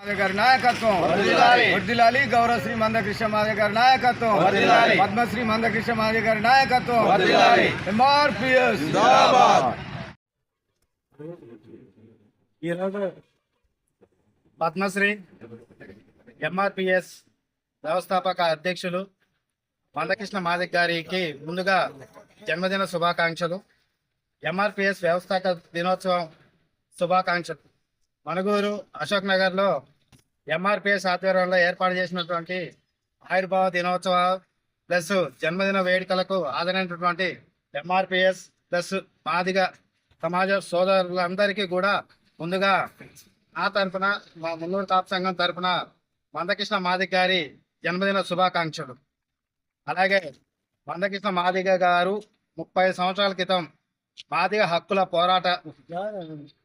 మాదే గారి నాయకత్వం వర్దిలాలి గౌరవశ్రీ మందకృష్ణ మాదే గారి నాయకత్వం పద్మశ్రీ మందకృష్ణ మాదే గారి నాయకత్వం ఎంఆర్పిఎస్ ఈరోజు పద్మశ్రీ ఎంఆర్పిఎస్ వ్యవస్థాపక అధ్యక్షులు మందకృష్ణ మాదిక్ గారికి ముందుగా జన్మదిన శుభాకాంక్షలు. ఎంఆర్పిఎస్ వ్యవస్థాపక దినోత్సవం శుభాకాంక్షలు. మణుగూరు అశోక్ నగర్లో ఎంఆర్పిఎస్ ఆధ్వర్యంలో ఏర్పాటు చేసినటువంటి ఆయుర్భావ దినోత్సవ ప్లస్ జన్మదిన వేడుకలకు ఆదరైనటువంటి ఎంఆర్పిఎస్ ప్లస్ మాదిగ సమాజ సోదరులందరికీ కూడా ముందుగా నా తరపున మా మున్నూరు కాపు సంఘం తరపున మందకృష్ణ మాదిగ గారి జన్మదిన శుభాకాంక్షలు. అలాగే మందకృష్ణ మాదిగ గారు ముప్పై సంవత్సరాల క్రితం మాదిగ హక్కుల పోరాట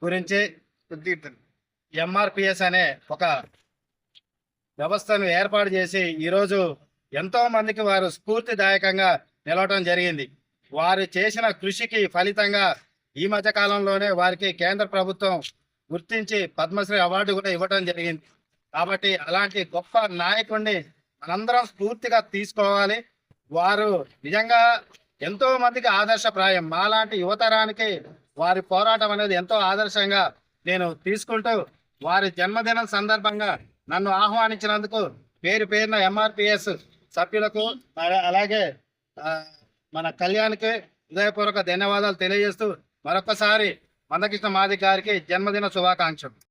గురించి ఎంఆర్పిఎస్ అనే ఒక వ్యవస్థను ఏర్పాటు చేసి ఈరోజు ఎంతో మందికి వారు స్ఫూర్తిదాయకంగా నిలవటం జరిగింది. వారు చేసిన కృషికి ఫలితంగా ఈ మధ్య కాలంలోనే వారికి కేంద్ర ప్రభుత్వం గుర్తించి పద్మశ్రీ అవార్డు కూడా ఇవ్వటం జరిగింది. కాబట్టి అలాంటి గొప్ప నాయకుడిని మనందరం స్ఫూర్తిగా తీసుకోవాలి. వారు నిజంగా ఎంతో మందికి ఆదర్శప్రాయం. మాలాంటి యువతరానికి వారి పోరాటం అనేది ఎంతో ఆదర్శంగా నేను తీసుకుంటూ వారి జన్మదినం సందర్భంగా నన్ను ఆహ్వానించినందుకు పేరు పేరున ఎంఆర్పిఎస్ సభ్యులకు అలాగే మన కళ్యాణ్కి హృదయపూర్వక ధన్యవాదాలు తెలియజేస్తూ మరొకసారి మందకృష్ణ మాది గారికి జన్మదిన శుభాకాంక్షలు.